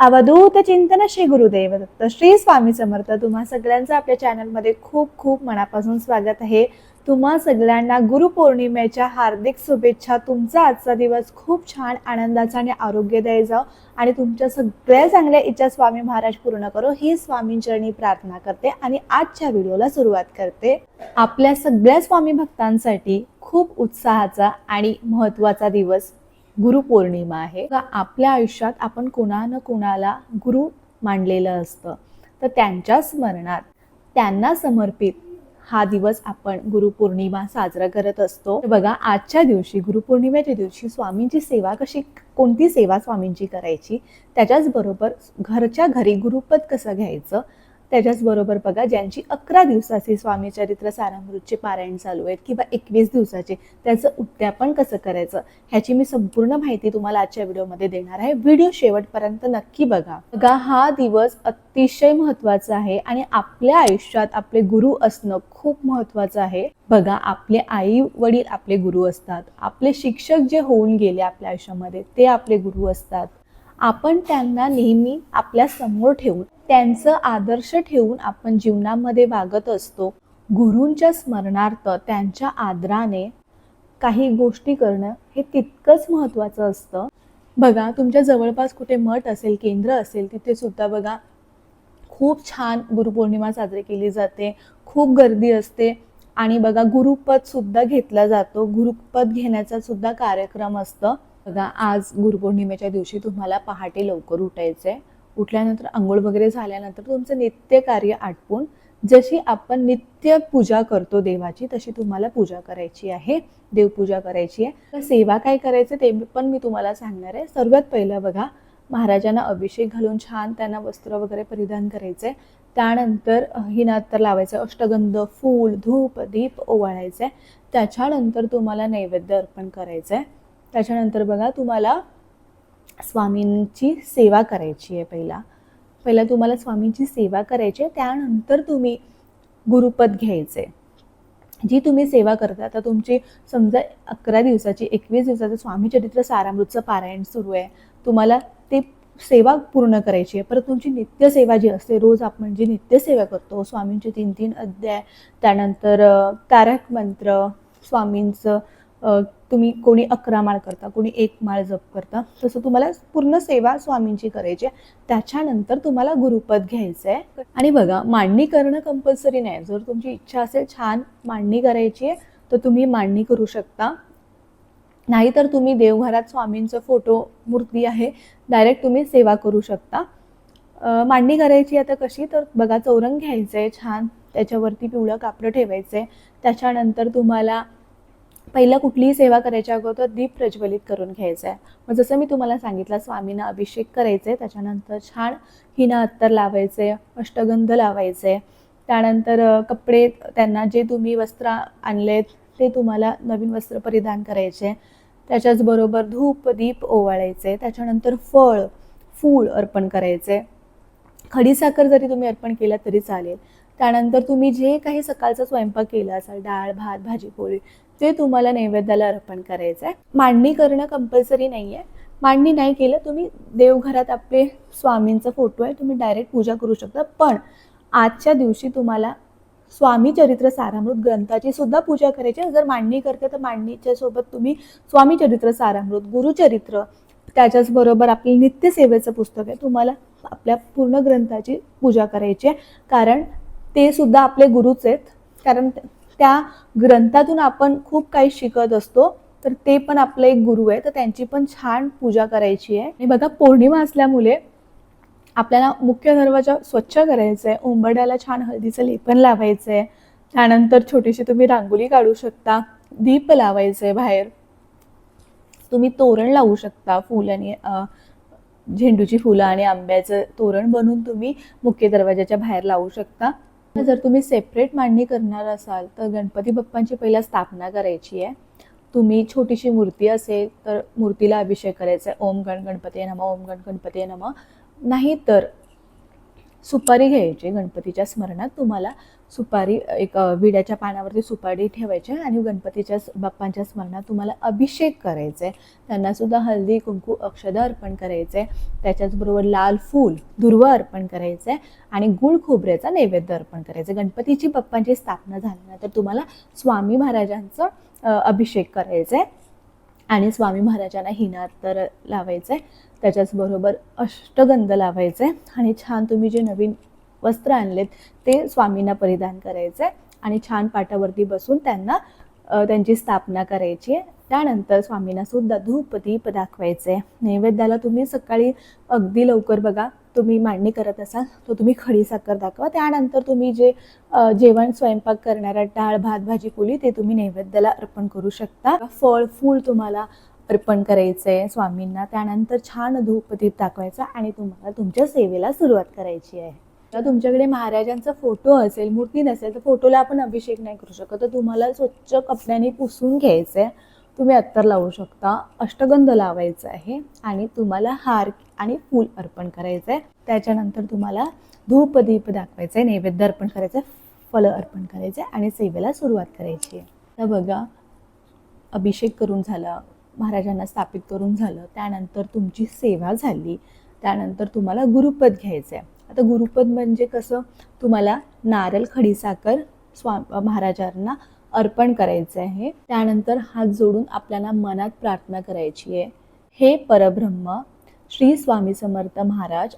अवधूत चिंतन श्री गुरुदेव दत्त श्री स्वामी समर्थ तुम्हा सगळ्यांचं आपल्या चॅनलमध्ये खूप खूप मनापासून स्वागत आहे. तुम्हा सगळ्यांना गुरुपौर्णिमेच्या हार्दिक शुभेच्छा. तुमचा आजचा दिवस खूप छान आनंदाचा आणि आरोग्यदायी जाओ आणि तुमच्या सगळ्या चांगल्या इच्छा स्वामी महाराज पूर्ण करो. ही स्वामींचरणी प्रार्थना करते आणि आजच्या व्हिडिओला सुरुवात करते. आपल्या सगळ्या स्वामी भक्तांसाठी खूप उत्साहाचा आणि महत्त्वाचा दिवस गुरुपौर्णिमा आहे. आपल्या आयुष्यात आपण कोणा न कोणाला गुरु मांडलेलं असतं? तर त्यांच्या स्मरणात त्यांना समर्पित हा दिवस आपण गुरुपौर्णिमा साजरा करत असतो. बघा आजच्या दिवशी गुरुपौर्णिमेच्या दिवशी स्वामींची सेवा कशी कोणती सेवा स्वामींची करायची? त्याच्याच बरोबर घरच्या घरी गुरुपद कसं घ्यायचं? त्याच्याच बरोबर बघा ज्यांची अकरा दिवसाचे स्वामी चरित्र सारामृतचे पारायण चालू आहेत किंवा एकवीस दिवसाचे त्याचं उद्यापन कसं करायचं ह्याची मी संपूर्ण माहिती तुम्हाला आजच्या व्हिडिओमध्ये देणार आहे. व्हिडिओ शेवटपर्यंत नक्की बघा. बघा हा दिवस अतिशय महत्त्वाचा आहे आणि आपल्या आयुष्यात आपले गुरु असणं खूप महत्वाचं आहे. बघा आपले आई वडील आपले गुरु असतात. आपले शिक्षक जे होऊन गेले आपल्या आयुष्यामध्ये ते आपले गुरु असतात. आपण त्यांना नेहमी आपल्यासमोर ठेवून त्यांचं आदर्श ठेवून आपण जीवनामध्ये वागत असतो. गुरूंच्या स्मरणार्थ त्यांच्या आदराने काही गोष्टी करणं हे तितकंच महत्त्वाचं असतं. बघा तुमच्या जवळपास कुठे मठ असेल केंद्र असेल तिथे सुद्धा बघा खूप छान गुरुपौर्णिमा साजरी केली जाते खूप गर्दी असते. आणि बघा गुरुपद सुद्धा घेतला जातो. गुरुपद घेण्याचा सुद्धा कार्यक्रम असतं. बघा आज गुरुपौर्णिमेच्या दिवशी तुम्हाला पहाटे लवकर उठायचं आहे उठल्यानंतर आंघोळ वगैरे झाल्यानंतर तुमचं नित्य कार्य आटपून जशी आपण नित्य पूजा करतो देवाची तशी तुम्हाला पूजा करायची आहे देवपूजा करायची आहे. तर सेवा काय करायचं ते पण मी तुम्हाला सांगणार आहे. सर्वात पहिलं बघा महाराजांना अभिषेक घालून छान त्यांना वस्त्र वगैरे परिधान करायचं. आहे त्यानंतर हिनात्तर लावायचं आहे अष्टगंध फूल धूप दीप ओवाळायचं. आहे त्याच्यानंतर तुम्हाला नैवेद्य अर्पण करायचं आहे त्याच्यानंतर बघा तुम्हाला स्वामींची सेवा करायची आहे पहिला. पहिला तुम्हाला स्वामींची सेवा करायची आहे त्यानंतर तुम्ही गुरुपद घ्यायचे. जी तुम्ही सेवा करता आता तुमची समजा अकरा दिवसाची एकवीस दिवसाचं स्वामी चरित्र सारामृतचं पारायण सुरू आहे. तुम्हाला ते सेवा पूर्ण करायची आहे. परत तुमची नित्यसेवा जी असते रोज आपण जी नित्यसेवा करतो स्वामींचे तीन तीन अध्याय त्यानंतर तारक मंत्र स्वामींचं तुम्ही कोणी अकरा माळ करता कोणी एक माळ जप करता तसं तुम्हाला पूर्ण सेवा स्वामींची करायची आहे. त्याच्यानंतर तुम्हाला गुरुपद घ्यायचं आहे आणि बघा मांडणी करणं कंपल्सरी नाही. जर तुमची इच्छा असेल छान मांडणी करायची आहे तर तुम्ही मांडणी करू शकता. नाहीतर तुम्ही देवघरात स्वामींचं फोटो मूर्ती आहे डायरेक्ट तुम्ही सेवा करू शकता. मांडणी करायची आता कशी? तर बघा चौरंग घ्यायचं आहे छान. त्याच्यावरती पिवळं कापडं ठेवायचं आहे त्याच्यानंतर तुम्हाला पहिला कुठलीही सेवा करायच्या अगोदर दीप प्रज्वलित करून घ्यायचं आहे मग जसं मी तुम्हाला सांगितलं स्वामींना अभिषेक करायचे त्याच्यानंतर छान हिना अत्तर लावायचे अष्टगंध लावायचे. त्यानंतर कपडे त्यांना जे तुम्ही वस्त्र आणलेत ते तुम्हाला नवीन वस्त्र परिधान करायचे. त्याच्याचबरोबर धूप दीप ओवाळायचे. त्याच्यानंतर फळ फूळ अर्पण करायचे. खडीसाखर जरी तुम्ही अर्पण केला तरी चालेल. त्यानंतर तुम्ही जे काही सकाळचा स्वयंपाक केला असाल डाळ भात भाजी पोळी ते तुम्हाला नैवेद्याला अर्पण करायचं आहे. मांडणी करणं कंपल्सरी नाही आहे मांडणी नाही केलं तुम्ही देवघरात आपले स्वामींचा फोटो आहे तुम्ही डायरेक्ट पूजा करू शकता. पण आजच्या दिवशी तुम्हाला स्वामी चरित्र सारामृत ग्रंथाची सुद्धा पूजा करायची आहे. जर मांडणी करते तर मांडणीच्या सोबत तुम्ही स्वामी चरित्र सारामृत गुरुचरित्र त्याच्याच बरोबर आपलं नित्यसेवेचं पुस्तक आहे. तुम्हाला आपल्या पूर्ण ग्रंथाची पूजा करायची आहे. कारण ते सुद्धा आपले गुरुच आहेत. कारण त्या ग्रंथातून आपण खूप काही शिकत असतो तर ते पण आपलं एक गुरु आहे तर त्यांची पण छान पूजा करायची आहे. आणि बघा पौर्णिमा असल्यामुळे आपल्याला मुख्य दरवाजा स्वच्छ करायचा आहे उंबरड्याला छान हळदीचं लेपन लावायचं आहे त्यानंतर छोटीशी तुम्ही रांगोळी काढू शकता दीप लावायचं आहे बाहेर. तुम्ही तोरण लावू शकता फुल आणि झेंडूची फुलं आणि आंब्याचं तोरण बनवून तुम्ही मुख्य दरवाजाच्या बाहेर लावू शकता. जर तुम्ही सेपरेट मांडणी करणार असाल तर गणपती बाप्पांची पहिला स्थापना करायची आहे. तुम्ही छोटीशी मूर्ती असेल तर मूर्तीला अभिषेक करायचा आहे. ओम गण गणपती नम ओम गण गणपती नम. नाही तर सुपारी घ्यायची गणपतीच्या स्मरणात तुम्हाला. सुपारी एक विड्याच्या पानावरती सुपारी ठेवायची आहे आणि गणपतीच्या बाप्पांच्या स्मरणात तुम्हाला अभिषेक करायचा. आहे त्यांना सुद्धा हळदी कुंकू अक्षद अर्पण करायचं. आहे त्याच्याचबरोबर लाल फूल दुर्व अर्पण करायचं आहे आणि गुळ खोबऱ्याचा नैवेद्य अर्पण करायचं. आहे गणपतीची बाप्पांची स्थापना झाल्यानंतर तुम्हाला स्वामी महाराजांचं अभिषेक करायचा आहे आणि स्वामी महाराजांना हिना तर लावायचं. आहे त्याच्याचबरोबर अष्टगंध लावायचं आहे आणि छान तुम्ही जे नवीन वस्त्र आणलेत ते स्वामींना परिधान करायचं आहे आणि छान पाटावरती बसून त्यांना त्यांची स्थापना करायची आहे. त्यानंतर स्वामींना सुद्धा धूप दीप दाखवायचे नैवेद्याला तुम्ही सकाळी अगदी लवकर बघा. तुम्ही मांडणी करत असाल तर तुम्ही खडी साखर दाखवा. त्यानंतर तुम्ही जे जेवण स्वयंपाक करणारा डाळ भात भाजी पोळी ते तुम्ही नैवेद्याला अर्पण करू शकता. फळ फूल तुम्हाला अर्पण करायचं आहे स्वामींना. त्यानंतर छान धूप दीप दाखवायचा आणि तुम्हाला तुमच्या सेवेला सुरुवात करायची आहे. तर तुमच्याकडे महाराजांचा फोटो असेल मूर्ती नसेल तर फोटोला आपण अभिषेक नाही करू शकत. तर तुम्हाला स्वच्छ कपड्याने पुसून घ्यायचं आहे तुम्ही अत्तर लावू शकता. अष्टगंध लावायचं आहे आणि तुम्हाला हार आणि फूल अर्पण करायचं आहे त्याच्यानंतर तुम्हाला धूप दीप दाखवायचं आहे नैवेद्य अर्पण करायचं आहे फलं अर्पण करायचं आहे आणि सेवेला सुरुवात करायची आहे. तर बघा अभिषेक करून झाला महाराजांना स्थापित करून झालं त्यानंतर तुमची सेवा झाली त्यानंतर तुम्हाला गुरुपद घ्यायचं आहे आता गुरुपद म्हणजे कसं? तुम्हाला नारळ खडीसाखर स्वा महाराजांना अर्पण करायचं आहे त्यानंतर हात जोडून आपल्याला मनात प्रार्थना करायची आहे. हे परब्रह्म श्री स्वामी समर्थ महाराज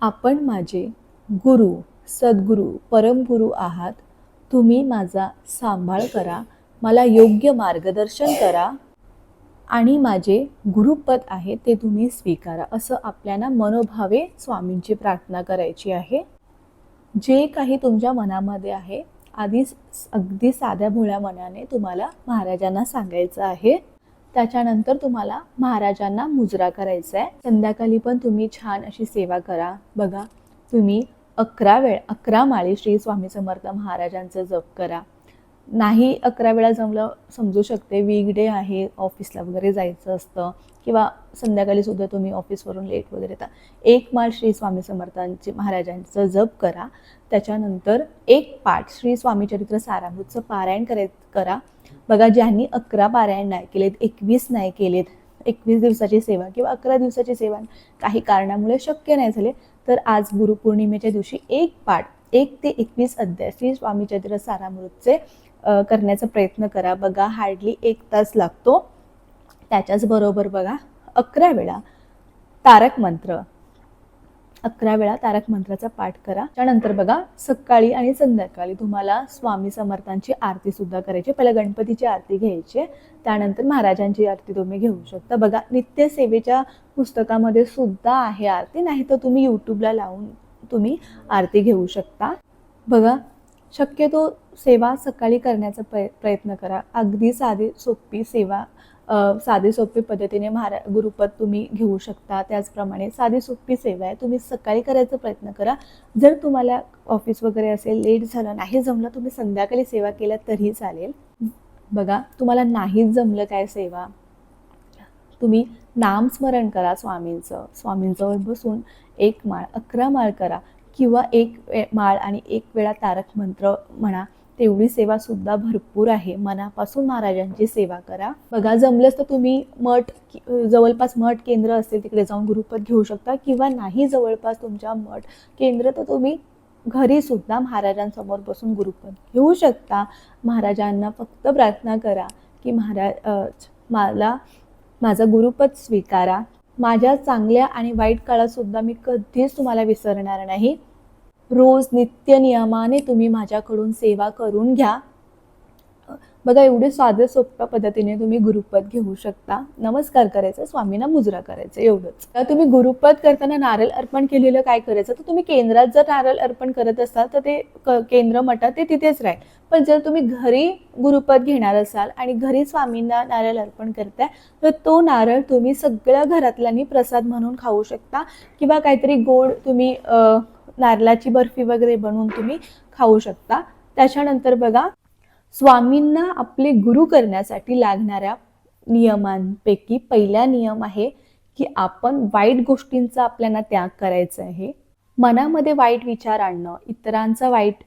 आपण माझे गुरु सद्गुरू परमगुरू आहात. तुम्ही माझा सांभाळ करा. मला योग्य मार्गदर्शन करा. आणि माझे गुरुपद आहे ते तुम्ही स्वीकारा असं आपल्याला मनोभावे स्वामींची प्रार्थना करायची आहे. जे काही तुमच्या मनामध्ये आहे आधी अगदी साध्या भोळ्या मनाने तुम्हाला महाराजांना सांगायचं आहे. त्याच्यानंतर तुम्हाला महाराजांना मुजरा करायचा आहे. संध्याकाळी पण तुम्ही छान अशी सेवा करा. बघा तुम्ही अकरा वेळ अकरा माळी श्री स्वामी समर्थ महाराजांचं जप करा. नाही अकरा वेळा जमलं समजू शकते. वीकडे आहे ऑफिसला वगैरे जायचं असतं किंवा संध्याकाळी सुद्धा तुम्ही ऑफिसवरून लेट वगैरे येता. एक माळ श्री स्वामी समर्थांचे महाराजांचं जप करा. त्याच्यानंतर एक पाठ श्री स्वामी चरित्र सारामृतचं पारायण कराय करा. बघा ज्यांनी अकरा पारायण नाही केलेत एकवीस नाही केलेत एकवीस दिवसाची सेवा किंवा अकरा दिवसाची सेवा काही कारणामुळे शक्य नाही झाले तर आज गुरुपौर्णिमेच्या दिवशी एक पाठ एक ते एकवीस अध्याय श्री स्वामी चरित्र सारामृतचे करण्याचा प्रयत्न करा. बघा हार्डली एक तास लागतो. त्याच्याचबरोबर बघा अकरा वेळा तारक मंत्र. अकरा वेळा तारक मंत्राचा पाठ करा. त्यानंतर बघा सकाळी आणि संध्याकाळी तुम्हाला स्वामी समर्थांची आरती सुद्धा करायची. पहिला गणपतीची आरती घ्यायची. आहे. त्यानंतर महाराजांची आरती तुम्ही घेऊ शकता. बघा नित्यसेवेच्या पुस्तकामध्ये सुद्धा आहे आरती. नाही तर तुम्ही यूट्यूबला लावून तुम्ही आरती घेऊ शकता. बघा शक्यतो सेवा सकाळी करण्याचा प्रय प्रयत्न करा. अगदी साधी सोपी सेवा साधी सोपी पद्धतीने महारा गुरुपद तुम्ही घेऊ शकता. त्याचप्रमाणे साधी सोपी सेवा आहे. तुम्ही सकाळी करायचा प्रयत्न करा. जर तुम्हाला ऑफिस वगैरे असेल लेट झालं नाही जमलं तुम्ही संध्याकाळी सेवा केल्या तरी चालेल. बघा तुम्हाला नाहीच जमलं काय सेवा तुम्ही नामस्मरण करा स्वामींचं. स्वामींजवळ बसून एक माळ अकरा माळ करा. किंवा एक माळ आणि एक वेळा तारक मंत्र म्हणा तेवढी सेवा सुद्धा भरपूर आहे. मनापासून महाराजांची सेवा करा. बघा जमलंच तर तुम्ही मठ जवळपास मठ केंद्र असेल तिकडे जाऊन गुरुपद घेऊ शकता किंवा नाही जवळपास तुमच्या मठ केंद्र तर तुम्ही घरी सुद्धा महाराजांसमोर बसून गुरुपद घेऊ शकता. महाराजांना फक्त प्रार्थना करा की महाराज मला माझं गुरुपद स्वीकारा. माझ्या चांगल्या आणि वाईट काळातसुद्धा मी कधीच तुम्हाला विसरणार नाही. रोज नित्य नियमाने तुम्ही माझ्याकडून सेवा करून घ्या. बघा एवढे साधे सोप्या पद्धतीने तुम्ही गुरुपद घेऊ शकता. नमस्कार करायचा स्वामींना मुजरा करायचं एवढंच. तर तुम्ही गुरुपद करताना नारळ अर्पण केलेलं काय करायचं? तर तुम्ही केंद्रात जर नारळ अर्पण करत असाल तर ते केंद्र मठात ते तिथेच राहील. पण जर तुम्ही घरी गुरुपद घेणार असाल आणि घरी स्वामींना नारळ अर्पण करताय तर तो नारळ तुम्ही सगळ्या घरातल्यांनी प्रसाद म्हणून खाऊ शकता किंवा काहीतरी गोड तुम्ही नारळाची बर्फी वगैरे बनवून तुम्ही खाऊ शकता. त्याच्यानंतर बघा स्वामींना आपले गुरु करण्यासाठी लागणाऱ्या नियमांपैकी पहिला नियम आहे की आपण वाईट गोष्टींचा आपल्याला त्याग करायचा आहे. मनामध्ये वाईट विचार आणणं इतरांचा वाईट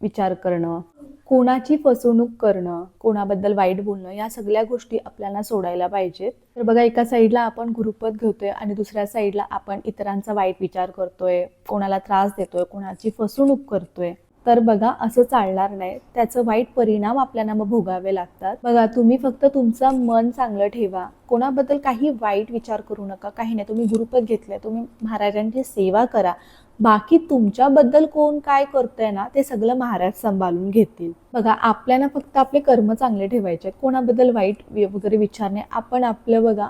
विचार करणं कोणाची फसवणूक करणं कोणाबद्दल वाईट बोलणं या सगळ्या गोष्टी आपल्याला सोडायला पाहिजेत. तर बघा एका साईडला आपण गुरुपद घेतोय आणि दुसऱ्या साईडला आपण इतरांचा वाईट विचार करतोय कोणाला त्रास देतोय कोणाची फसवणूक करतोय. तर बघा असं चालणार नाही. त्याचं वाईट परिणाम आपल्याला मग भोगावे लागतात. बघा तुम्ही फक्त तुमचं मन चांगलं ठेवा. कोणाबद्दल काही वाईट विचार करू नका. काही नाही तुम्ही गुरुपद घेतलंय. तुम्ही महाराजांची सेवा करा. बाकी तुमच्याबद्दल कोण काय करतंय ना ते सगळं महाराज सांभाळून घेतील. बघा आपल्याला फक्त आपले कर्म चांगले ठेवायचे आहेत. कोणाबद्दल वाईट वगैरे विचार नाही. आपण आपलं बघा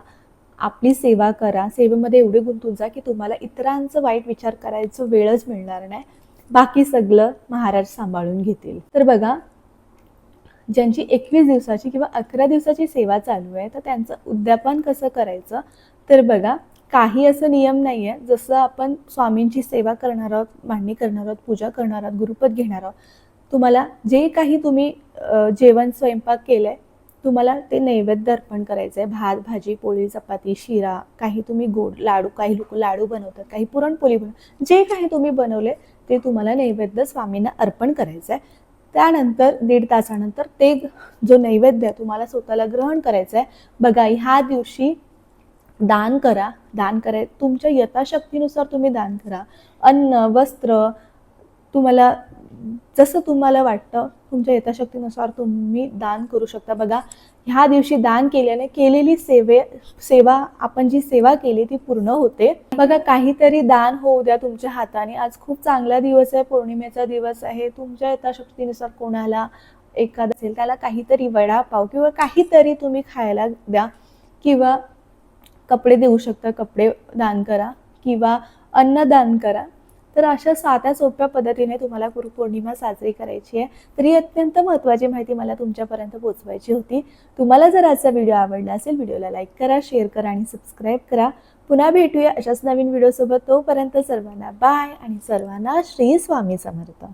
आपली सेवा करा. सेवेमध्ये एवढे गुंतून जा की तुम्हाला इतरांचं वाईट विचार करायचं वेळच मिळणार नाही. बाकी सगळं महाराज सांभाळून घेतील. तर बघा ज्यांची एकवीस दिवसाची किंवा अकरा दिवसाची सेवा चालू आहे तर त्यांचं उद्यापन कसं करायचं? तर बघा काही असं नियम नाही आहे जसं आपण स्वामींची सेवा करणार आहोत मांडणी करणार आहोत पूजा करणार आहोत गुरुपद घेणार आहोत तुम्हाला जे काही तुम्ही जेवण स्वयंपाक केलं आहे तुम्हाला ते नैवेद्य अर्पण करायचं आहे भात भाजी पोळी चपाती शिरा काही तुम्ही गोड लाडू काही लोक लाडू बनवतात काही पुरणपोळी बनव जे काही तुम्ही बनवले ते तुम्हाला नैवेद्य स्वामींना अर्पण करायचं आहे त्यानंतर दीड तासानंतर ते जो नैवेद्य तुम्हाला स्वतःला ग्रहण करायचं आहे बघा ह्या दिवशी दान करा. दान कराय तुमच्या यथाशक्तीनुसार तुम्ही दान करा. अन्न वस्त्र तुम्हाला जसं तुम्हाला वाटतं तुमच्या यथाशक्तीनुसार तुम्ही दान करू शकता. बघा ह्या दिवशी दान केल्याने केलेली सेवे सेवा आपण जी सेवा केली ती पूर्ण होते. बघा काहीतरी दान होऊ द्या तुमच्या हाताने. आज खूप चांगला दिवस आहे पौर्णिमेचा दिवस आहे. तुमच्या यथाशक्तीनुसार कोणाला एखादा असेल त्याला काहीतरी वडापाव किंवा काहीतरी तुम्ही खायला द्या किंवा कपडे देऊ शकता. कपडे दान करा किंवा अन्न दान करा. तर अशा साध्या सोप्या पद्धतीने तुम्हाला गुरुपौर्णिमा साजरी करायची आहे. तर ही अत्यंत महत्त्वाची माहिती मला तुमच्यापर्यंत पोहोचवायची होती. तुम्हाला जर आजचा व्हिडिओ आवडला असेल व्हिडिओला लाईक करा शेअर करा आणि सबस्क्राईब करा. पुन्हा भेटूया अशाच नवीन व्हिडिओसोबत. तोपर्यंत सर्वांना बाय आणि सर्वांना श्री स्वामी समर्थ.